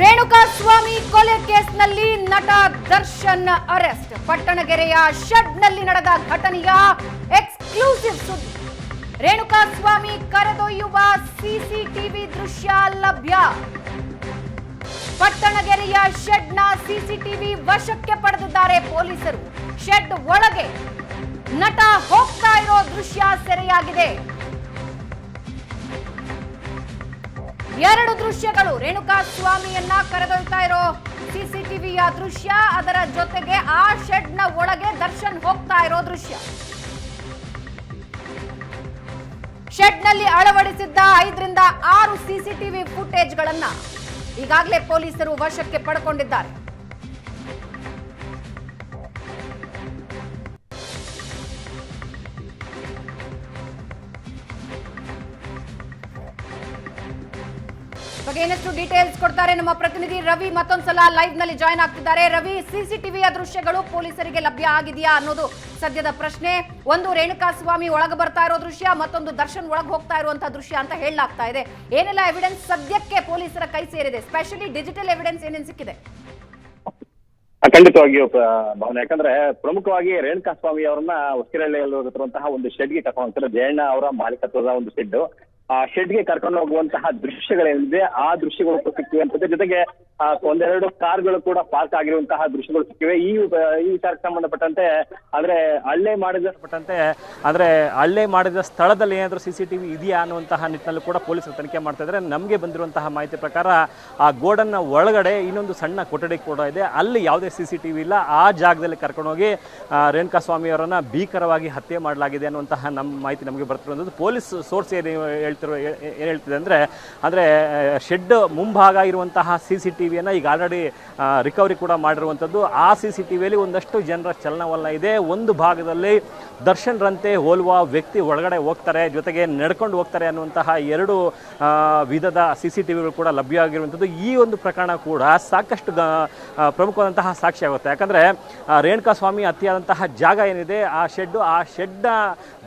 ರೇಣುಕಾ ಸ್ವಾಮಿ ಕೊಲೆ ಕೇಸ್ನಲ್ಲಿ ನಟ ದರ್ಶನ್ ಅರೆಸ್ಟ್. ಪಟ್ಟಣಗೆರೆಯ ಶೆಡ್ನಲ್ಲಿ ನಡೆದ ಘಟನೆಯ ಎಕ್ಸ್ಕ್ಲೂಸಿವ್ ಸುದ್ದಿ. ರೇಣುಕಾ ಸ್ವಾಮಿ ಕರೆದೊಯ್ಯುವ ಸಿಸಿಟಿವಿ ದೃಶ್ಯ ಲಭ್ಯ. ಪಟ್ಟಣಗೆರೆಯ ಶೆಡ್ನ ಸಿಸಿಟಿವಿ ವಶಕ್ಕೆ ಪಡೆದಿದ್ದಾರೆ ಪೊಲೀಸರು. ಶೆಡ್ ಒಳಗೆ ನಟ ಹೋಗ್ತಾ ಇರೋ ದೃಶ್ಯ ಸೆರೆಯಾಗಿದೆ. ಎರಡು ದೃಶ್ಯಗಳು. ರೇಣುಕಾ ಸ್ವಾಮಿಯನ್ನ ಕರೆದೊಯ್ತಾ ಇರೋ ಸಿಸಿಟಿವಿಯ ದೃಶ್ಯ, ಅದರ ಜೊತೆಗೆ ಆ ಶೆಡ್ನ ಒಳಗೆ ದರ್ಶನ್ ಹೋಗ್ತಾ ಇರೋ ದೃಶ್ಯ. ಶೆಡ್ನಲ್ಲಿ ಅಳವಡಿಸಿದ್ದ ಐದರಿಂದ ಆರು ಸಿಸಿಟಿವಿ ಫುಟೇಜ್ಗಳನ್ನ ಈಗಾಗಲೇ ಪೊಲೀಸರು ವಶಕ್ಕೆ ಪಡ್ಕೊಂಡಿದ್ದಾರೆ. ಬಗ್ಗೆ ಇನ್ನಷ್ಟು ಡೀಟೇಲ್ಸ್ ಕೊಡ್ತಾರೆ ನಮ್ಮ ಪ್ರತಿನಿಧಿ ರವಿ ಮತ್ತೊಂದ್ಸಲ ಲೈವ್ನಲ್ಲಿ ಜಾಯ್ನ್ ಆಗ್ತಿದ್ದಾರೆ. ರವಿ ಸಿಸಿಟಿವಿಯ ದೃಶ್ಯಗಳು ಪೊಲೀಸರಿಗೆ ಲಭ್ಯ ಆಗಿದೆಯಾ ಅನ್ನೋದು ಸದ್ಯದ ಪ್ರಶ್ನೆ. ಒಂದು ರೇಣುಕಾ ಸ್ವಾಮಿ ಒಳಗೆ ಬರ್ತಾ ಇರೋ ದೃಶ್ಯ, ಮತ್ತೊಂದು ದರ್ಶನ್ ಒಳಗೆ ಹೋಗ್ತಾ ಇರುವಂತಹ ದೃಶ್ಯ ಅಂತ ಹೇಳಲಾಗ್ತಾ ಇದೆ. ಏನೆಲ್ಲ ಎವಿಡೆನ್ಸ್ ಸದ್ಯಕ್ಕೆ ಪೊಲೀಸರ ಕೈ ಸೇರಿದೆ? ಸ್ಪೆಷಲಿ ಡಿಜಿಟಲ್ ಎವಿಡೆನ್ಸ್ ಏನೇನು ಸಿಕ್ಕಿದೆ? ಖಂಡಿತವಾಗಿಯೂ ಭಾವನೆ. ಯಾಕಂದ್ರೆ ಪ್ರಮುಖವಾಗಿ ರೇಣುಕಾ ಸ್ವಾಮಿ ಅವರನ್ನ ಹೊಸಕೆರೆಹಳ್ಳಿಯಲ್ಲಿರುವಂತಹ ಒಂದು ಶೆಡ್ಗೆ ಕರ್ಕೊಂಡು ಜಯಣ್ಣ ಅವರ ಮಾಲೀಕತ್ವದ ಒಂದು ಶೆಡ್ ಆ ಶೆಡ್ಗೆ ಕರ್ಕೊಂಡು ಹೋಗುವಂತಹ ದೃಶ್ಯಗಳೇನಿದೆ ಆ ದೃಶ್ಯಗಳು ಸಿಕ್ಕಿವೆ ಜೊತೆಗೆ ಆ, ಒಂದೆರಡು ಕಾರ್ಗಳು ಕೂಡ ಪಾರ್ಕ್ ಆಗಿರುವಂತಹ ದೃಶ್ಯಗಳು ಸಿಕ್ಕಿವೆ. ಈ ಈ ಕಾರ್ಯಕ್ಕೆ ಸಂಬಂಧಪಟ್ಟಂತೆ ಅಂದ್ರೆ ಹಳ್ಳೆ ಮಾಡಿದ ಪಟ್ಟಂತೆ ಅಂದ್ರೆ ಹಳ್ಳೆ ಮಾಡಿದ ಸ್ಥಳದಲ್ಲಿ ಏನಾದರೂ ಸಿ ಇದೆಯಾ ಅನ್ನುವಂತಹ ನಿಟ್ಟಿನಲ್ಲಿ ಕೂಡ ಪೊಲೀಸರು ತನಿಖೆ ಮಾಡ್ತಾ ಇದ್ದಾರೆ. ನಮಗೆ ಬಂದಿರುವಂತಹ ಮಾಹಿತಿ ಪ್ರಕಾರ ಆ ಗೋಡನ್ನ ಒಳಗಡೆ ಇನ್ನೊಂದು ಸಣ್ಣ ಕೊಠಡಿ ಕೂಡ ಇದೆ. ಅಲ್ಲಿ ಯಾವುದೇ ಸಿ ಇಲ್ಲ. ಆ ಜಾಗದಲ್ಲಿ ಕರ್ಕೊಂಡೋಗಿ ರೇಣುಕಾ ಸ್ವಾಮಿ ಅವರನ್ನ ಭೀಕರವಾಗಿ ಹತ್ಯೆ ಮಾಡಲಾಗಿದೆ ಅನ್ನುವಂತಹ ನಮ್ಮ ಮಾಹಿತಿ ನಮಗೆ ಬರ್ತಿರುವಂಥದ್ದು. ಪೊಲೀಸ್ ಸೋರ್ಸ್ ಏನು ಹೇಳ್ತಿರೋ ಏನು ಹೇಳ್ತಿದೆ ಅಂದರೆ ಅಂದರೆ ಶೆಡ್ ಮುಂಭಾಗ ಇರುವಂತಹ ಸಿ ಸಿ ಟಿ ವಿಯನ್ನು ಈಗ ಆಲ್ರೆಡಿ ರಿಕವರಿ ಕೂಡ ಮಾಡಿರುವಂಥದ್ದು. ಆ ಸಿ ಸಿ ಟಿ ವಿಯಲ್ಲಿ ಒಂದಷ್ಟು ಜನರ ಚಲನವಲನ ಇದೆ. ಒಂದು ಭಾಗದಲ್ಲಿ ದರ್ಶನ್ರಂತೆ ಹೋಲುವ ವ್ಯಕ್ತಿ ಒಳಗಡೆ ಹೋಗ್ತಾರೆ, ಜೊತೆಗೆ ನಡ್ಕೊಂಡು ಹೋಗ್ತಾರೆ ಅನ್ನುವಂತಹ ಎರಡು ವಿಧದ ಸಿ ಸಿ ಟಿ ವಿಗಳು ಕೂಡ ಲಭ್ಯ ಆಗಿರುವಂಥದ್ದು ಈ ಒಂದು ಪ್ರಕರಣ ಕೂಡ ಸಾಕಷ್ಟು ಪ್ರಮುಖವಾದಂತಹ ಸಾಕ್ಷಿ ಆಗುತ್ತೆ. ಯಾಕಂದರೆ ರೇಣುಕಾ ಸ್ವಾಮಿ ಅತಿಯಾದಂತಹ ಜಾಗ ಏನಿದೆ, ಆ ಶೆಡ್ಡು ಆ ಶೆಡ್ನ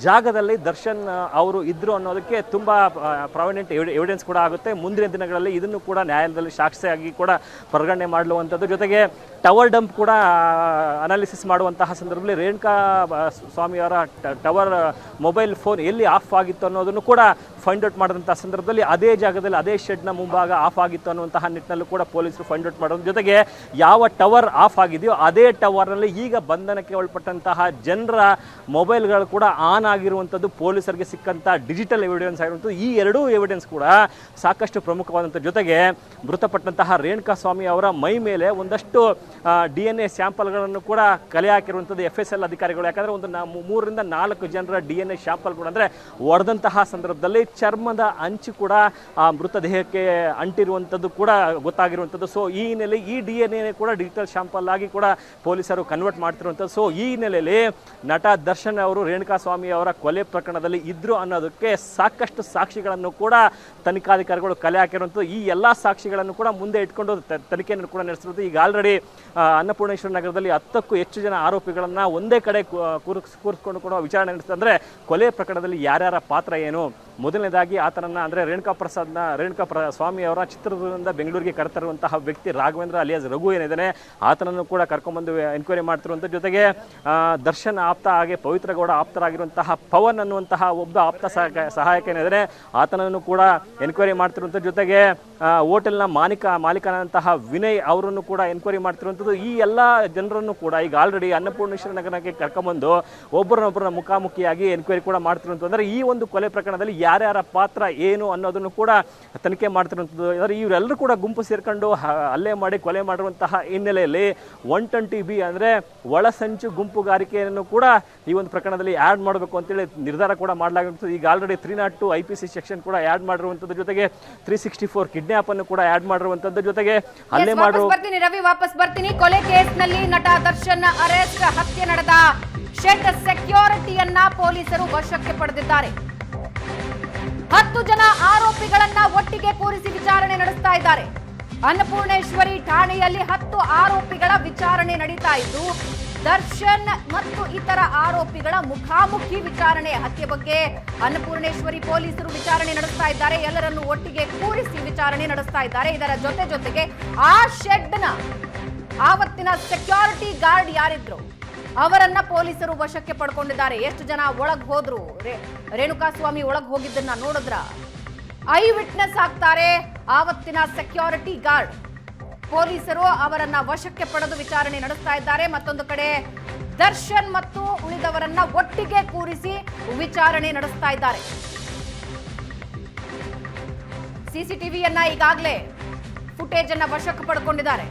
ಜಾಗದಲ್ಲಿ ದರ್ಶನ್ ಅವರು ಇದ್ದರು ಅನ್ನೋದಕ್ಕೆ ತುಂಬ ಪ್ರಾವಿಡೆಂಟ್ ಎವಿಡೆನ್ಸ್ ಕೂಡ ಆಗುತ್ತೆ. ಮುಂದಿನ ದಿನಗಳಲ್ಲಿ ಇದನ್ನು ಕೂಡ ನ್ಯಾಯಾಲಯದಲ್ಲಿ ಸಾಕ್ಷಿಯಾಗಿ ಕೂಡ ಪರಿಗಣನೆ ಮಾಡಲುವಂಥದ್ದು. ಜೊತೆಗೆ ಟವರ್ ಡಂಪ್ ಕೂಡ ಅನಾಲಿಸಿಸ್ ಮಾಡುವಂತಹ ಸಂದರ್ಭದಲ್ಲಿ ರೇಣುಕಾ ಸ್ವಾಮಿಯವರ ಟವರ್ ಮೊಬೈಲ್ ಫೋನ್ ಎಲ್ಲಿ ಆಫ್ ಆಗಿತ್ತು ಅನ್ನೋದನ್ನು ಕೂಡ ಫೈಂಡ್ ಔಟ್ ಮಾಡಿದಂಥ ಸಂದರ್ಭದಲ್ಲಿ ಅದೇ ಜಾಗದಲ್ಲಿ ಅದೇ ಶೆಡ್ನ ಮುಂಭಾಗ ಆಫ್ ಆಗಿತ್ತು ಅನ್ನುವಂತಹ ನಿಟ್ಟಿನಲ್ಲೂ ಕೂಡ ಪೊಲೀಸರು ಫೈಂಡ್ ಔಟ್ ಮಾಡೋದ್ರ. ಜೊತೆಗೆ ಯಾವ ಟವರ್ ಆಫ್ ಆಗಿದೆಯೋ ಅದೇ ಟವರ್ನಲ್ಲಿ ಈಗ ಬಂಧನಕ್ಕೆ ಒಳಪಟ್ಟಂತಹ ಜನರ ಮೊಬೈಲ್ಗಳು ಕೂಡ ಆನ್ ಆಗಿರುವಂಥದ್ದು. ಪೊಲೀಸರಿಗೆ ಸಿಕ್ಕಂಥ ಡಿಜಿಟಲ್ ಎವಿಡೆನ್ಸ್ ಆಗಿರುವಂಥದ್ದು ಈ ಎರಡೂ ಎವಿಡೆನ್ಸ್ ಕೂಡ ಸಾಕಷ್ಟು ಪ್ರಮುಖವಾದಂಥ ಜೊತೆಗೆ ಮೃತಪಟ್ಟಂತಹ ರೇಣುಕಾ ಸ್ವಾಮಿ ಅವರ ಮೈ ಮೇಲೆ ಒಂದಷ್ಟು ಡಿ ಎನ್ ಎ ಸ್ಯಾಂಪಲ್ಗಳನ್ನು ಕೂಡ ಕಲೆ ಹಾಕಿರುವಂಥದ್ದು ಎಫ್ ಎಸ್ ಎಲ್ ಅಧಿಕಾರಿಗಳು. ಯಾಕಂದರೆ ಒಂದು ನಾ- ಮೂರರಿಂದ ನಾಲ್ಕು ಜನರ ಡಿ ಎನ್ ಎ ಸ್ಯಾಂಪಲ್ ಕೂಡ ಅಂದರೆ ಒಡೆದಂತಹ ಸಂದರ್ಭದಲ್ಲಿ ಚರ್ಮದ ಅಂಚು ಕೂಡ, ಆ, ಮೃತದೇಹಕ್ಕೆ ಅಂಟಿರುವಂಥದ್ದು ಕೂಡ ಗೊತ್ತಾಗಿರುವಂಥದ್ದು. ಸೊ ಈ ಹಿನ್ನೆಲೆ ಈ ಡಿ ಎನ್ ಎ ಕೂಡ ಡಿಜಿಟಲ್ ಶ್ಯಾಂಪಲ್ ಆಗಿ ಕೂಡ ಪೊಲೀಸರು ಕನ್ವರ್ಟ್ ಮಾಡ್ತಿರುವಂಥದ್ದು. ಸೊ ಈ ಹಿನ್ನೆಲೆಯಲ್ಲಿ ನಟ ದರ್ಶನ್ ಅವರು, ರೇಣುಕಾ ಸ್ವಾಮಿ ಅವರ ಕೊಲೆ ಪ್ರಕರಣದಲ್ಲಿ ಇದ್ರು ಅನ್ನೋದಕ್ಕೆ ಸಾಕಷ್ಟು ಸಾಕ್ಷಿಗಳನ್ನು ಕೂಡ ತನಿಖಾಧಿಕಾರಿಗಳು ಕಲೆ ಹಾಕಿರುವಂಥದ್ದು. ಈ ಎಲ್ಲ ಸಾಕ್ಷಿಗಳನ್ನು ಕೂಡ ಮುಂದೆ ಇಟ್ಕೊಂಡು ತನಿಖೆಯನ್ನು ಕೂಡ ನಡೆಸಿರುವುದು ಈಗ ಆಲ್ರೆಡಿ ಅನ್ನಪೂರ್ಣೇಶ್ವರ ನಗರದಲ್ಲಿ ಹತ್ತಕ್ಕೂ ಹೆಚ್ಚು ಜನ ಆರೋಪಿಗಳನ್ನು ಒಂದೇ ಕಡೆ ಕೂರಿಸ್, ಕೂರಿಸ್ಕೊಂಡು ಕೂಡ ವಿಚಾರಣೆ ನಡೆಸಿದ್ರೆ ಕೊಲೆ ಪ್ರಕರಣದಲ್ಲಿ ಯಾರ್ಯಾರ ಪಾತ್ರ ಏನು? ಮೊದಲನೇದಾಗಿ ಆತನನ್ನು ಅಂದರೆ ರೇಣುಕಾ ಪ್ರಸಾದ್ನ ರೇಣುಕಾ ಪ್ರ, ಸ್ವಾಮಿ ಅವರ ಚಿತ್ರದುರ್ಗದಿಂದ ಬೆಂಗಳೂರಿಗೆ ಕರೆತರುವಂತಹ ವ್ಯಕ್ತಿ ರಾಘವೇಂದ್ರ ಅಲಿಯಾಸ್ ರಘು ಏನಿದ್ದಾನೆ, ಆತನನ್ನು ಕೂಡ ಕರ್ಕೊಂಡ್ಬಂದು ಎನ್ಕ್ವೈರಿ ಮಾಡ್ತಿರುವಂಥ ಜೊತೆಗೆ ದರ್ಶನ್ ಆಪ್ತ ಹಾಗೆ ಪವಿತ್ರ ಗೌಡ ಆಪ್ತರಾಗಿರುವಂತಹ ಪವನ್ ಅನ್ನುವಂತಹ ಒಬ್ಬ ಆಪ್ತ ಸಹಾಯಕ ಸಹಾಯಕ ಏನಿದ್ದಾರೆ ಆತನನ್ನು ಕೂಡ ಎನ್ಕ್ವೈರಿ ಮಾಡ್ತಿರುವಂಥ ಜೊತೆಗೆ ಹೋಟೆಲ್ನ ಮಾಲೀಕ, ಮಾಲೀಕನಾದಂತಹ ವಿನಯ್ ಅವರನ್ನು ಕೂಡ ಎನ್ಕ್ವೈರಿ ಮಾಡ್ತಿರುವಂಥದ್ದು ಈ ಎಲ್ಲ ಜನರನ್ನು ಕೂಡ ಈಗ ಆಲ್ರೆಡಿ ಅನ್ನಪೂರ್ಣೇಶ್ವರ ನಗರಕ್ಕೆ ಕರ್ಕೊಂಬಂದು ಒಬ್ಬರನ್ನೊಬ್ಬರನ್ನ ಮುಖಾಮುಖಿಯಾಗಿ ಎನ್ಕ್ವೈರಿ ಕೂಡ ಮಾಡ್ತಿರುವಂಥದ್ದು ಅಂದರೆ ಈ ಒಂದು ಕೊಲೆ ಪ್ರಕರಣದಲ್ಲಿ ಯಾರ್ಯಾರ ಪಾತ್ರ ಏನು ಅನ್ನೋದನ್ನು ಕೂಡ ತನಿಖೆ ಮಾಡ್ತಿರುವಂಥದ್ದು. ಅಂದರೆ ಇವರೆಲ್ಲರೂ ಕೂಡ ಗುಂಪು ಸೇರ್ಕೊಂಡು ಅಲ್ಲೇ ಹಲ್ಲೆ ಮಾಡಿ ಕೊಲೆ ಮಾಡಿರುವಂತಹ ಹಿನ್ನೆಲೆಯಲ್ಲಿ ಒನ್ ಟ್ವೆಂಟಿ ಬಿ ಅಂದರೆ ಒಳಸಂಚು ಗುಂಪುಗಾರಿಕೆಯನ್ನು ಕೂಡ ಈ ಒಂದು ಪ್ರಕರಣದಲ್ಲಿ ಆ್ಯಡ್ ಮಾಡಬೇಕು ಅಂತೇಳಿ ನಿರ್ಧಾರ ಕೂಡ ಮಾಡಲಾಗಿರುತ್ತದೆ ಈಗ already three not two I P C section ಕೂಡ ಆ್ಯಡ್ ಮಾಡಿರುವಂಥದ್ದು ಜೊತೆಗೆ ತ್ರೀ ಸಿಕ್ಸ್ಟಿ ಫೋರ್ ಕಿಡ್ನಾಪ್ ಅನ್ನು ಕೂಡ ಆ್ಯಡ್ ಮಾಡಿರುವಂಥದ್ದು ಜೊತೆಗೆ ಹಲ್ಲೆ Yes, ಬರ್ತೀನಿ ರವಿ ವಾಪಸ್ ಬರ್ತೀನಿ. ಕೊಲೆ ಕೇಸ್ನಲ್ಲಿ ನಟ ದರ್ಶನ್ ಅರೆಸ್ಟ್ ಹತ್ಯೆ ನಡೆದ ಶೆಡ್ ಸೆಕ್ಯೂರಿಟಿಯನ್ನ ಪೊಲೀಸರು ವಶಕ್ಕೆ ಪಡೆದಿದ್ದಾರೆ. ಹತ್ತು ಜನ ಆರೋಪಿಗಳನ್ನ ಒಟ್ಟಿಗೆ ಕೂರಿಸಿ ವಿಚಾರಣೆ ನಡೆಸ್ತಾ ಇದ್ದಾರೆ. ಅನ್ನಪೂರ್ಣೇಶ್ವರಿ ಠಾಣೆಯಲ್ಲಿ ಹತ್ತು ಆರೋಪಿಗಳ ವಿಚಾರಣೆ ನಡೀತಾ ಇದ್ದು, ದರ್ಶನ್ ಮತ್ತು ಇತರ ಆರೋಪಿಗಳ ಮುಖಾಮುಖಿ ವಿಚಾರಣೆ ಹತ್ಯೆ ಬಗ್ಗೆ ಅನ್ನಪೂರ್ಣೇಶ್ವರಿ ಪೊಲೀಸರು ವಿಚಾರಣೆ ನಡೆಸ್ತಾ ಇದ್ದಾರೆ. ಎಲ್ಲರನ್ನು ಒಟ್ಟಿಗೆ ಕೂರಿಸಿ ವಿಚಾರಣೆ ನಡೆಸ್ತಾ ಇದ್ದಾರೆ. ಇದರ ಜೊತೆ ಜೊತೆಗೆ ಆ ಶೆಡ್ನ, ಆವತ್ತಿನ ಸೆಕ್ಯೂರಿಟಿ ಗಾರ್ಡ್ ಯಾರಿದ್ರು ಅವರನ್ನ ಪೊಲೀಸರು ವಶಕ್ಕೆ ಪಡ್ಕೊಂಡಿದ್ದಾರೆ. ಎಷ್ಟು ಜನ ಒಳಗ್ ಹೋದ್ರು? ರೇಣುಕಾಸ್ವಾಮಿ ಒಳಗ್ ಹೋಗಿದ್ದನ್ನ ನೋಡಿದ್ರ? ಐ ವಿಟ್ನೆಸ್ ಆಗ್ತಾರೆ ಆವತ್ತಿನ ಸೆಕ್ಯೂರಿಟಿ ಗಾರ್ಡ್ ಪೊಲೀಸರು ಅವರನ್ನ ವಶಕ್ಕೆ ಪಡೆದು ವಿಚಾರಣೆ ನಡೆಸ್ತಾ ಇದ್ದಾರೆ. ಮತ್ತೊಂದು ಕಡೆ ದರ್ಶನ್ ಮತ್ತು ಉಳಿದವರನ್ನ ಒಟ್ಟಿಗೆ ಕೂರಿಸಿ ವಿಚಾರಣೆ ನಡೆಸ್ತಾ ಇದ್ದಾರೆ. ಸಿಸಿಟಿವಿಯನ್ನ ಈಗಾಗಲೇ ಫುಟೇಜ್ ಅನ್ನ ವಶಕ್ಕೆ ಪಡ್ಕೊಂಡಿದ್ದಾರೆ.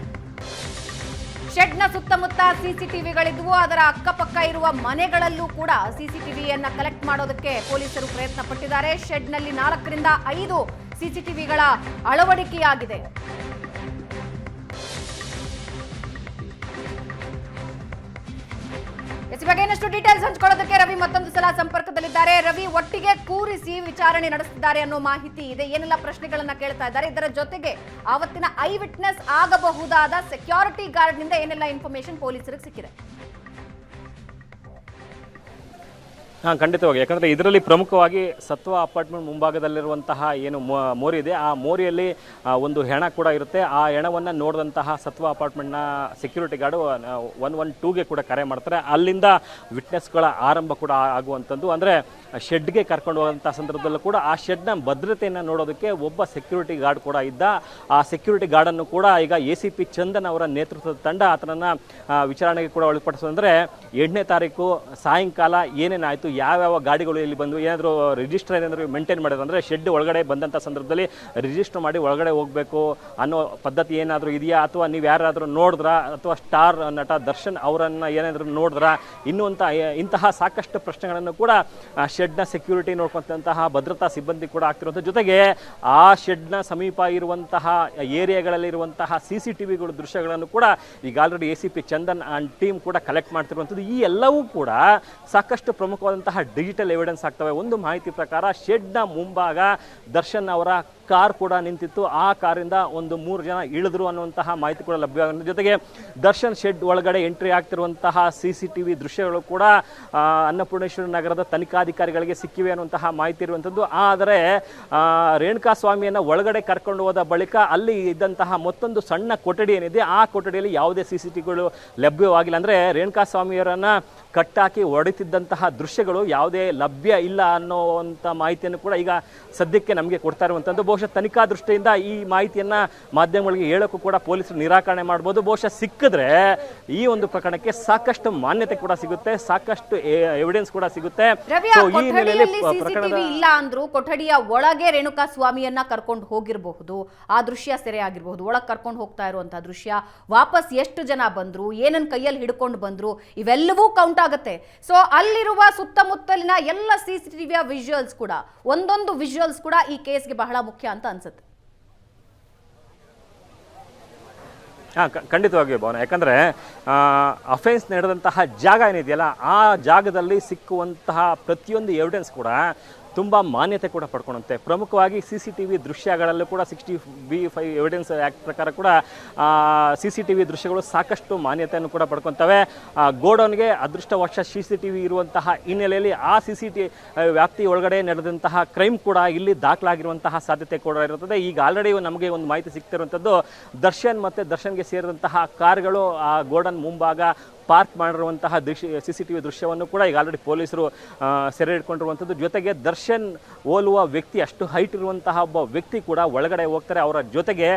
ಶೆಡ್ನ ಸುತ್ತಮುತ್ತ ಸಿಸಿಟಿವಿಗಳಿದ್ವು, ಅದರ ಅಕ್ಕಪಕ್ಕ ಇರುವ ಮನೆಗಳಲ್ಲೂ ಕೂಡ ಸಿಸಿಟಿವಿಯನ್ನ ಕಲೆಕ್ಟ್ ಮಾಡೋದಕ್ಕೆ ಪೊಲೀಸರು ಪ್ರಯತ್ನ ಪಟ್ಟಿದ್ದಾರೆ ಶೆಡ್ನಲ್ಲಿ ನಾಲ್ಕರಿಂದ ಐದು ಸಿಸಿಟಿವಿಗಳ ಅಳವಡಿಕೆಯಾಗಿದೆ. ಬಗ್ಗೆ ಇನ್ನಷ್ಟು ಡೀಟೇಲ್ಸ್ ಹಂಚ್ಕೊಳ್ಳೋದಕ್ಕೆ ರವಿ ಮತ್ತೊಂದು ಸಲ ಸಂಪರ್ಕದಲ್ಲಿದ್ದಾರೆ. ರವಿ ಒಟ್ಟಿಗೆ ಕೂರಿಸಿ ವಿಚಾರಣೆ ನಡೆಸಿದ್ದಾರೆ ಅನ್ನೋ ಮಾಹಿತಿ ಇದೆ. ಏನೆಲ್ಲ ಪ್ರಶ್ನೆಗಳನ್ನ ಕೇಳ್ತಾ ಇದ್ದಾರೆ. ಇದರ ಜೊತೆಗೆ ಆವತ್ತಿನ ಐ ವಿಟ್ನೆಸ್ ಆಗಬಹುದಾದ ಸೆಕ್ಯೂರಿಟಿ ಗಾರ್ಡ್ನಿಂದ ಏನೆಲ್ಲ ಇನ್ಫಾರ್ಮೇಶನ್ ಪೊಲೀಸರಿಗೆ ಸಿಕ್ಕಿದೆ? ಹಾಂ, ಖಂಡಿತವಾಗಿ. ಯಾಕಂದರೆ ಇದರಲ್ಲಿ ಪ್ರಮುಖವಾಗಿ ಸತ್ವ ಅಪಾರ್ಟ್ಮೆಂಟ್ ಮುಂಭಾಗದಲ್ಲಿರುವಂತಹ ಏನು ಮೋರಿ ಇದೆ. ಆ ಮೋರಿಯಲ್ಲಿ ಒಂದು ಹೆಣ ಕೂಡ ಇರುತ್ತೆ. ಆ ಹೆಣವನ್ನು ನೋಡಿದಂತಹ ಸತ್ವ ಅಪಾರ್ಟ್ಮೆಂಟ್ನ ಸೆಕ್ಯೂರಿಟಿ ಗಾರ್ಡು ಒನ್ ಒನ್ ಟೂಗೆ ಕೂಡ ಕರೆ ಮಾಡ್ತಾರೆ. ಅಲ್ಲಿಂದ ವಿಟ್ನೆಸ್ಗಳ ಆರಂಭ ಕೂಡ ಆಗುವಂಥದ್ದು. ಅಂದರೆ, ಶೆಡ್ಗೆ ಕರ್ಕೊಂಡು ಹೋದಂಥ ಸಂದರ್ಭದಲ್ಲೂ ಕೂಡ ಆ ಶೆಡ್ನ ಭದ್ರತೆಯನ್ನು ನೋಡೋದಕ್ಕೆ ಒಬ್ಬ ಸೆಕ್ಯೂರಿಟಿ ಗಾರ್ಡ್ ಕೂಡ ಇದ್ದ. ಆ ಸೆಕ್ಯೂರಿಟಿ ಗಾರ್ಡನ್ನು ಕೂಡ ಈಗ ಎ ಸಿ ಪಿ ಚಂದನ್ ಅವರ ನೇತೃತ್ವದ ತಂಡ ಆತನನ್ನು ವಿಚಾರಣೆಗೆ ಕೂಡ ಒಳಪಡಿಸೋದಂದರೆ ಎಂಟನೇ ತಾರೀಕು ಸಾಯಂಕಾಲ ಏನೇನಾಯಿತು ಯಾವ್ಯಾವ ಗಾಡಿಗಳು ಇಲ್ಲಿ ಬಂದು ಏನಾದರೂ ರಿಜಿಸ್ಟರ್ ಏನಾದರೂ ಮೇಂಟೈನ್ ಮಾಡಿದ್ರು ಅಂದರೆ ಶೆಡ್ ಒಳಗಡೆ ಬಂದಂಥ ಸಂದರ್ಭದಲ್ಲಿ ರಿಜಿಸ್ಟರ್ ಮಾಡಿ ಒಳಗಡೆ ಹೋಗಬೇಕು ಅನ್ನೋ ಪದ್ಧತಿ ಏನಾದರೂ ಇದೆಯಾ? ಅಥವಾ ನೀವು ಯಾರಾದರೂ ನೋಡಿದ್ರ? ಅಥವಾ ಸ್ಟಾರ್ ನಟ ದರ್ಶನ್ ಅವರನ್ನು ಏನಾದರೂ ನೋಡಿದ್ರ? ಇನ್ನೂ ಇಂತಹ ಸಾಕಷ್ಟು ಪ್ರಶ್ನೆಗಳನ್ನು ಕೂಡ ಶೆಡ್ನ ಸೆಕ್ಯೂರಿಟಿ ನೋಡ್ಕೊಂತಹ ಭದ್ರತಾ ಸಿಬ್ಬಂದಿ ಕೂಡ ಆಗ್ತಿರೋದ್ರ ಜೊತೆಗೆ ಆ ಶೆಡ್ನ ಸಮೀಪ ಇರುವಂತಹ ಏರಿಯಾಗಳಲ್ಲಿರುವಂತಹ ಸಿ ಸಿ ಟಿ ವಿಗಳು ದೃಶ್ಯಗಳನ್ನು ಕೂಡ ಈಗ already A C P Chandan and team ಕೂಡ ಕಲೆಕ್ಟ್ ಮಾಡ್ತಿರುವಂಥದ್ದು. ಈ ಎಲ್ಲವೂ ಕೂಡ ಸಾಕಷ್ಟು ಪ್ರಮುಖವಾದಂತಹ ಡಿಜಿಟಲ್ ಎವಿಡೆನ್ಸ್ ಆಗ್ತವೆ. ಒಂದು ಮಾಹಿತಿ ಪ್ರಕಾರ ಶೆಡ್ನ ಮುಂಭಾಗ ದರ್ಶನ್ ಅವರ ಕಾರ್ ಕೂಡ ನಿಂತಿತ್ತು. ಆ ಕಾರಿಂದ ಒಂದು ಮೂರು ಜನ ಇಳಿದ್ರು ಅನ್ನುವಂತಹ ಮಾಹಿತಿ ಕೂಡ ಲಭ್ಯವಾಗಿದೆ ಜೊತೆಗೆ ದರ್ಶನ್ ಶೆಡ್ ಒಳಗಡೆ ಎಂಟ್ರಿ ಆಗ್ತಿರುವಂತಹ ಸಿ ಸಿ ಟಿ ವಿ ದೃಶ್ಯಗಳು ಕೂಡ ಅನ್ನಪೂರ್ಣೇಶ್ವರ ನಗರದ ತನಿಖಾಧಿಕಾರಿಗಳಿಗೆ ಸಿಕ್ಕಿವೆ ಅನ್ನುವಂತಹ ಮಾಹಿತಿ ಇರುವಂಥದ್ದು. ಆದರೆ ರೇಣುಕಾ ಸ್ವಾಮಿಯನ್ನು ಒಳಗಡೆ ಕರ್ಕೊಂಡು ಹೋದ ಬಳಿಕ ಅಲ್ಲಿ ಇದ್ದಂತಹ ಮತ್ತೊಂದು ಸಣ್ಣ ಕೊಠಡಿ ಏನಿದೆ, ಆ ಕೊಠಡಿಯಲ್ಲಿ ಯಾವುದೇ ಸಿ ಸಿ ಟಿಗಳು ಲಭ್ಯವಾಗಿಲ್ಲ. ಅಂದರೆ ರೇಣುಕಾ ಸ್ವಾಮಿಯವರನ್ನು ಕಟ್ಟಾಕಿ ಹೊಡಿತಿದ್ದಂತಹ ದೃಶ್ಯಗಳು ಯಾವುದೇ ಲಭ್ಯ ಇಲ್ಲ ಅನ್ನೋವಂಥ ಮಾಹಿತಿಯನ್ನು ಕೂಡ ಈಗ ಸದ್ಯಕ್ಕೆ ನಮಗೆ ಕೊಡ್ತಾ ಇರುವಂಥದ್ದು. ಬಹುಶಃ ತನಿಖಾ ದೃಷ್ಟಿಯಿಂದ ಈ ಮಾಹಿತಿಯನ್ನ ಮಾಧ್ಯಮಗಳಿಗೆ ಹೇಳೋಕ್ಕೂ ಕೂಡ ಪೊಲೀಸರು ನಿರಾಕರಣೆ ಮಾಡ್ಬೋದು. ಬಹುಶಃ ಸಿಕ್ಕಿದ್ರೆ ಈ ಒಂದು ಪ್ರಕರಣಕ್ಕೆ ಸಾಕಷ್ಟು ಮಾನ್ಯತೆ ಕೂಡ ಸಿಗುತ್ತೆ ಸಾಕಷ್ಟು ಎವಿಡೆನ್ಸ್ ಕೂಡ ಸಿಗುತ್ತೆ. ರವಿ ಈ ಹಿನ್ನೆಲೆಯಲ್ಲಿ ಕೊಠಡಿಯಲ್ಲಿ ಪ್ರಕರಣದ ಇಲ್ಲ ಅಂದ್ರು ಕೊಠಡಿಯ ಒಳಗೆ ರೇಣುಕಾ ಸ್ವಾಮಿಯನ್ನ ಕರ್ಕೊಂಡು ಹೋಗಿರಬಹುದು. ಆ ದೃಶ್ಯ ಸೆರೆ ಆಗಿರಬಹುದು ಒಳಗೆ ಕರ್ಕೊಂಡು ಹೋಗ್ತಾ ಇರುವಂತಹ ದೃಶ್ಯ. ವಾಪಸ್ ಎಷ್ಟು ಜನ ಬಂದ್ರು ಏನನ್ನ ಕೈಯಲ್ಲಿ ಹಿಡ್ಕೊಂಡು ಬಂದ್ರು ಇವೆಲ್ಲವೂ ಕೌಂಟ್ ಆಗುತ್ತೆ. ಸೊ ಅಲ್ಲಿರುವ ಸುತ್ತಮುತ್ತಲಿನ ಎಲ್ಲ ಸಿಸಿಟಿವಿಯ ವಿಜುವಲ್ಸ್ ಕೂಡ ಒಂದೊಂದು ವಿಜುವಲ್ಸ್ ಕೂಡ ಈ ಕೇಸ್ಗೆ ಬಹಳ ಮುಖ್ಯ ಅಂತ ಅನ್ಸುತ್ತೆ. ಹಾಂ ಖಂಡಿತವಾಗಿಯೂ ಭವನ. ಯಾಕಂದರೆ ಅಫೆನ್ಸ್ ನಡೆದಂತಹ ಜಾಗ ಏನಿದೆಯಲ್ಲ, ಆ ಜಾಗದಲ್ಲಿ ಸಿಕ್ಕುವಂತಹ ಪ್ರತಿಯೊಂದು ಎವಿಡೆನ್ಸ್ ಕೂಡ ತುಂಬ ಮಾನ್ಯತೆ ಕೂಡ ಪಡ್ಕೊಳುತ್ತೆ ಪ್ರಮುಖವಾಗಿ ಸಿ ಸಿ ಟಿ ವಿ ದೃಶ್ಯಗಳಲ್ಲೂ ಕೂಡ sixty B five evidence act ಪ್ರಕಾರ ಕೂಡ ಸಿ ಸಿ ಟಿ ವಿ ದೃಶ್ಯಗಳು ಸಾಕಷ್ಟು ಮಾನ್ಯತೆಯನ್ನು ಕೂಡ ಪಡ್ಕೊತವೆ. ಗೋಡೌನ್ಗೆ ಅದೃಷ್ಟವಶ ಸಿ ಸಿ ಟಿ ವಿ ಇರುವಂತಹ ಹಿನ್ನೆಲೆಯಲ್ಲಿ ಆ ಸಿ ಸಿ ಟಿ ವ್ಯಾಪ್ತಿ ಒಳಗಡೆ ನಡೆದಂತಹ ಕ್ರೈಮ್ ಕೂಡ ಇಲ್ಲಿ ದಾಖಲಾಗಿರುವಂತಹ ಸಾಧ್ಯತೆ ಕೂಡ ಇರುತ್ತದೆ. ಈಗ ಆಲ್ರೆಡಿ ನಮಗೆ ಒಂದು ಮಾಹಿತಿ ಸಿಗ್ತಿರುವಂಥದ್ದು, ದರ್ಶನ್ ಮತ್ತು ದರ್ಶನ್ಗೆ ಸೇರಿದಂತಹ ಕಾರ್ಗಳು, ಆ, ಗೋಡನ್ ಮುಂಭಾಗ ಪಾರ್ಕ್ ಮಾಡಿರುವಂತಹ ದೃಶ್ಯ ಸಿ ಸಿ ಟಿ ವಿ ದೃಶ್ಯವನ್ನು ಕೂಡ ಈಗ ಆಲ್ರೆಡಿ ಪೊಲೀಸರು ಸೆರೆ ಹಿಡ್ಕೊಂಡಿರುವಂಥದ್ದು. ಜೊತೆಗೆ ದರ್ಶನ್ ಹೋಲುವ ವ್ಯಕ್ತಿ, ಅಷ್ಟು ಹೈಟ್ ಇರುವಂತಹ ಒಬ್ಬ ವ್ಯಕ್ತಿ ಕೂಡ ಒಳಗಡೆ ಹೋಗ್ತಾರೆ. ಅವರ ಜೊತೆಗೆ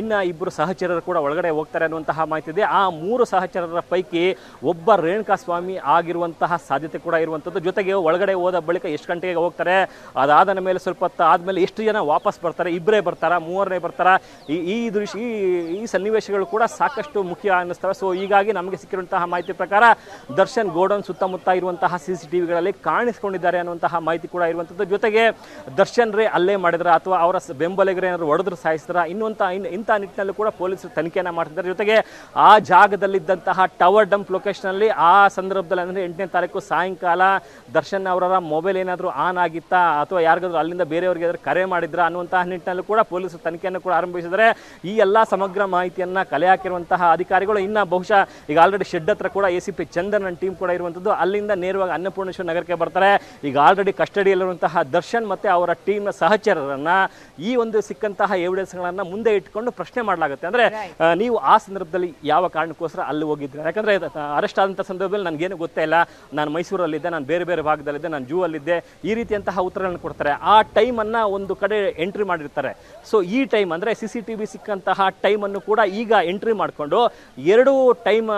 ಇನ್ನು ಇಬ್ಬರು ಸಹಚರರು ಕೂಡ ಒಳಗಡೆ ಹೋಗ್ತಾರೆ ಅನ್ನುವಂತಹ ಮಾಹಿತಿ ಇದೆ. ಆ ಮೂರು ಸಹಚರರ ಪೈಕಿ ಒಬ್ಬ ರೇಣುಕಾ ಸ್ವಾಮಿ ಆಗಿರುವಂತಹ ಸಾಧ್ಯತೆ ಕೂಡ ಇರುವಂಥದ್ದು. ಜೊತೆಗೆ ಒಳಗಡೆ ಹೋದ ಬಳಿಕ ಎಷ್ಟು ಗಂಟೆಗೆ ಹೋಗ್ತಾರೆ? ಅದಾದ ಮೇಲೆ ಸ್ವಲ್ಪ ಹೊತ್ತು ಆದಮೇಲೆ ಎಷ್ಟು ಜನ ವಾಪಸ್ ಬರ್ತಾರೆ? ಇಬ್ಬರೇ ಬರ್ತಾರಾ? ಮೂವರನೇ ಬರ್ತಾರಾ? ಈ ಈ ದೃಶ್ಯ, ಈ ಈ ಸನ್ನಿವೇಶಗಳು ಕೂಡ ಸಾಕಷ್ಟು ಮುಖ್ಯ ಅನ್ನಿಸ್ತವೆ. ಸೊ ಹೀಗಾಗಿ ನಮಗೆ ಸಿಕ್ಕಿರುವಂತಹ ಮಾಹಿತಿ ಪ್ರಕಾರ ದರ್ಶನ್ ಗೋಡೌನ್ ಸುತ್ತಮುತ್ತ ಇರುವಂತಹ ಸಿ ಸಿ ಟಿವಿಗಳಲ್ಲಿ ಕಾಣಿಸ್ಕೊಂಡಿದ್ದಾರೆ ಅನ್ನುವಂತಹ ಮಾಹಿತಿ ಕೂಡ ಇರುವಂಥದ್ದು. ಜೊತೆಗೆ ದರ್ಶನ್ ರೇ ಅಲ್ಲೇ ಮಾಡಿದ್ರ ಅಥವಾ ಅವರ ಬೆಂಬಲಿಗರೇ ಏನಾದ್ರು ಹೊಡೆದ್ರು ಸಾಯಿಸಿದ್ರ ಇನ್ನೊಂತ ಇನ್ ಇಂಥ ನಿಟ್ಟಿನಲ್ಲೂ ಕೂಡ ಪೊಲೀಸರು ತನಿಖೆಯನ್ನು ಮಾಡ್ತಿದ್ದಾರೆ. ಜೊತೆಗೆ ಆ ಜಾಗದಲ್ಲಿದ್ದಂತಹ ಟವರ್ ಡಂಪ್ ಲೊಕೇಶನಲ್ಲಿ ಆ ಸಂದರ್ಭದಲ್ಲಿ ಅಂದರೆ ಎಂಟನೇ ತಾರೀಕು ಸಾಯಂಕಾಲ ದರ್ಶನ್ ಅವರ ಮೊಬೈಲ್ ಏನಾದರೂ ಆನ್ ಆಗಿತ್ತಾ ಅಥವಾ ಯಾರಿಗಾದ್ರೂ ಅಲ್ಲಿಂದ ಬೇರೆಯವ್ರಿಗೆ ಏನಾದರೂ ಕರೆ ಮಾಡಿದ್ರ ಅನ್ನುವಂತಹ ನಿಟ್ಟಿನಲ್ಲೂ ಕೂಡ ಪೊಲೀಸರು ತನಿಖೆಯನ್ನು ಕೂಡ ಆರಂಭಿಸಿದರೆ ಈ ಎಲ್ಲ ಸಮಗ್ರ ಮಾಹಿತಿಯನ್ನ ಕಲೆ ಹಾಕಿರುವಂತಹ ಅಧಿಕಾರಿಗಳು ಇನ್ನು ಬಹುಶಃ ಈಗ ಆಲ್ರೆಡಿ ಶೆಡ್ ಹತ್ರ ಕೂಡ A C P Chandan team ಕೂಡ ಇರುವಂಥದ್ದು ಅಲ್ಲಿಂದ ನೇರವಾಗಿ ಅನ್ನಪೂರ್ಣೇಶ್ವರ ನಗರಕ್ಕೆ ಬರ್ತಾರೆ. ಈಗ ಆಲ್ರೆಡಿ ಕಸ್ಟಡಿಯಲ್ಲಿರುವಂತಹ ದರ್ಶನ್ ಮತ್ತು ಅವರ ಟೀಮ್ನ ಸಹಚರರನ್ನ ಈ ಒಂದು ಸಿಕ್ಕಂತಹ ಎವಿಡೆನ್ಸ್ಗಳನ್ನು ಮುಂದೆ ಇಟ್ಕೊಂಡು ಪ್ರಶ್ನೆ ಮಾಡಲಾಗುತ್ತೆ. ಅಂದರೆ ನೀವು ಆ ಸಂದರ್ಭದಲ್ಲಿ ಯಾವ ಕಾರಣಕ್ಕೋಸ್ಕರ ಅಲ್ಲಿ ಹೋಗಿದ್ರೆ ಯಾಕಂದರೆ ಅರೆಸ್ಟ್ ಆದಂಥ ಸಂದರ್ಭದಲ್ಲಿ ನನಗೇನು ಗೊತ್ತೇ ಇಲ್ಲ. ನಾನು ಮೈಸೂರಲ್ಲಿದ್ದೆ ನಾನು ಬೇರೆ ಬೇರೆ ಭಾಗದಲ್ಲಿದ್ದೆ ನಾನು ಜೂ ಅಲ್ಲಿದ್ದೆ ಈ ರೀತಿಯಂತಹ ಉತ್ತರಗಳನ್ನು ಕೊಡ್ತಾರೆ. ಆ ಟೈಮನ್ನು ಒಂದು ಕಡೆ ಎಂಟ್ರಿ ಮಾಡಿರ್ತಾರೆ. ಸೊ ಈ ಟೈಮ್ ಅಂದರೆ ಸಿ ಸಿ ಟಿ ವಿ ಸಿಕ್ಕಂತಹ ಟೈಮನ್ನು ಕೂಡ ಈಗ ಎಂಟ್ರಿ ಮಾಡಿಕೊಂಡು ಎರಡು ಟೈಮ್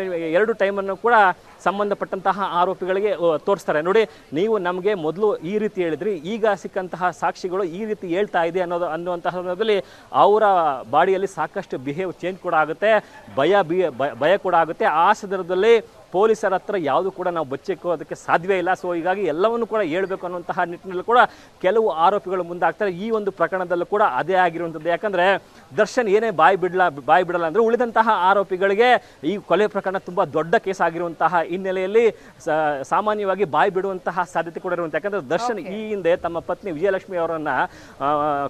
ಮೇಲೆ ಎರಡು ಟೈಮನ್ನು ಕೂಡ ಸಂಬಂಧಪಟ್ಟಂತಹ ಆರೋಪಿಗಳಿಗೆ ತೋರಿಸ್ತಾರೆ. ನೋಡಿ, ನೀವು ನಮಗೆ ಮೊದಲು ಈ ರೀತಿ ಹೇಳಿದ್ರಿ, ಈಗ ಸಿಕ್ಕಂತಹ ಸಾಕ್ಷಿಗಳು ಈ ರೀತಿ ಹೇಳ್ತಾ ಇದೆ ಅನ್ನೋದು, ಅನ್ನುವಂತಹ ಸಂದರ್ಭದಲ್ಲಿ ಅವರ ಬಾಡಿಯಲ್ಲಿ ಸಾಕಷ್ಟು ಬಿಹೇವ್ ಚೇಂಜ್ ಕೂಡ ಆಗುತ್ತೆ, ಭಯ ಬಿ ಭಯ ಕೂಡ ಆಗುತ್ತೆ. ಆ ಸಂದರ್ಭದಲ್ಲಿ ಪೊಲೀಸರ ಹತ್ರ ಯಾವುದು ಕೂಡ ನಾವು ಬಚ್ಚಿಕ್ಕೋದಕ್ಕೆ ಸಾಧ್ಯವೇ ಇಲ್ಲ. ಸೊ ಹೀಗಾಗಿ ಎಲ್ಲವನ್ನು ಕೂಡ ಹೇಳಬೇಕು ಅನ್ನುವಂತಹ ನಿಟ್ಟಿನಲ್ಲಿ ಕೂಡ ಕೆಲವು ಆರೋಪಿಗಳು ಮುಂದಾಗ್ತಾರೆ. ಈ ಒಂದು ಪ್ರಕರಣದಲ್ಲೂ ಕೂಡ ಅದೇ ಆಗಿರುವಂಥದ್ದು. ಯಾಕಂದರೆ ದರ್ಶನ್ ಏನೇ ಬಾಯಿ ಬಿಡಲ ಬಾಯಿ ಬಿಡಲ್ಲ ಅಂದರೆ ಉಳಿದಂತಹ ಆರೋಪಿಗಳಿಗೆ ಈ ಕೊಲೆ ಪ್ರಕರಣ ತುಂಬ ದೊಡ್ಡ ಕೇಸ್ ಆಗಿರುವಂತಹ ಹಿನ್ನೆಲೆಯಲ್ಲಿ ಸಾಮಾನ್ಯವಾಗಿ ಬಾಯಿ ಬಿಡುವಂತಹ ಸಾಧ್ಯತೆ ಕೂಡ ಇರುವಂಥ ಯಾಕಂದರೆ ದರ್ಶನ್ ಈ ಹಿಂದೆ ತಮ್ಮ ಪತ್ನಿ ವಿಜಯಲಕ್ಷ್ಮಿ ಅವರನ್ನು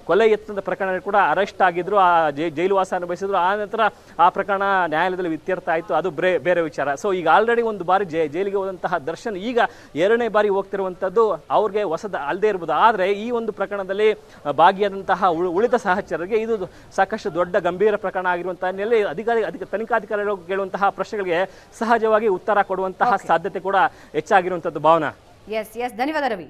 ಕೊಲೆ ಯತ್ನದ ಪ್ರಕರಣ ಕೂಡ ಅರೆಸ್ಟ್ ಆಗಿದ್ರು. ಆ ಜೈಲುವಾಸ ಜೈಲು ವಾಸ ಅನುಭವಿಸಿದ್ರು. ಆ ನಂತರ ಆ ಪ್ರಕರಣ ನ್ಯಾಯಾಲಯದಲ್ಲಿ ಇತ್ಯರ್ಥ ಆಯಿತು. ಅದು ಬೇರೆ ಬೇರೆ ವಿಚಾರ. ಸೊ ಈಗ ಆಲ್ರೆಡಿ ಒಂದು ಬಾರಿ ಜೈ ಜೈಲಿಗೆ ಹೋದಂತಹ ದರ್ಶನ್ ಈಗ ಎರಡನೇ ಬಾರಿ ಹೋಗ್ತಿರುವಂಥದ್ದು ಅವ್ರಿಗೆ ಹೊಸದ ಅಲ್ಲದೆ ಇರ್ಬೋದು. ಆದರೆ ಈ ಒಂದು ಪ್ರಕರಣದಲ್ಲಿ ಭಾಗಿಯಾದಂತಹ ಉಳಿದ ಸಹಚರರಿಗೆ ಇದು ಸಾಕಷ್ಟು ದೊಡ್ಡ ಗಂಭೀರ ಪ್ರಕರಣ ಆಗಿರುವಂತಹ ನೆಲೆ ಅಧಿಕಾರಿ ಅಧಿಕ ತನಿಖಾಧಿಕಾರಿಗಳು ಕೇಳುವಂತಹ ಪ್ರಶ್ನೆಗಳಿಗೆ ಸಹಜವಾಗಿ ಉತ್ತರ ಕೊಡುವಂತಹ ಸಾಧ್ಯತೆ ಕೂಡ ಹೆಚ್ಚಾಗಿರುವಂಥದ್ದು. ಭಾವನಾ? ಎಸ್ ಎಸ್ ಧನ್ಯವಾದ ರವಿ.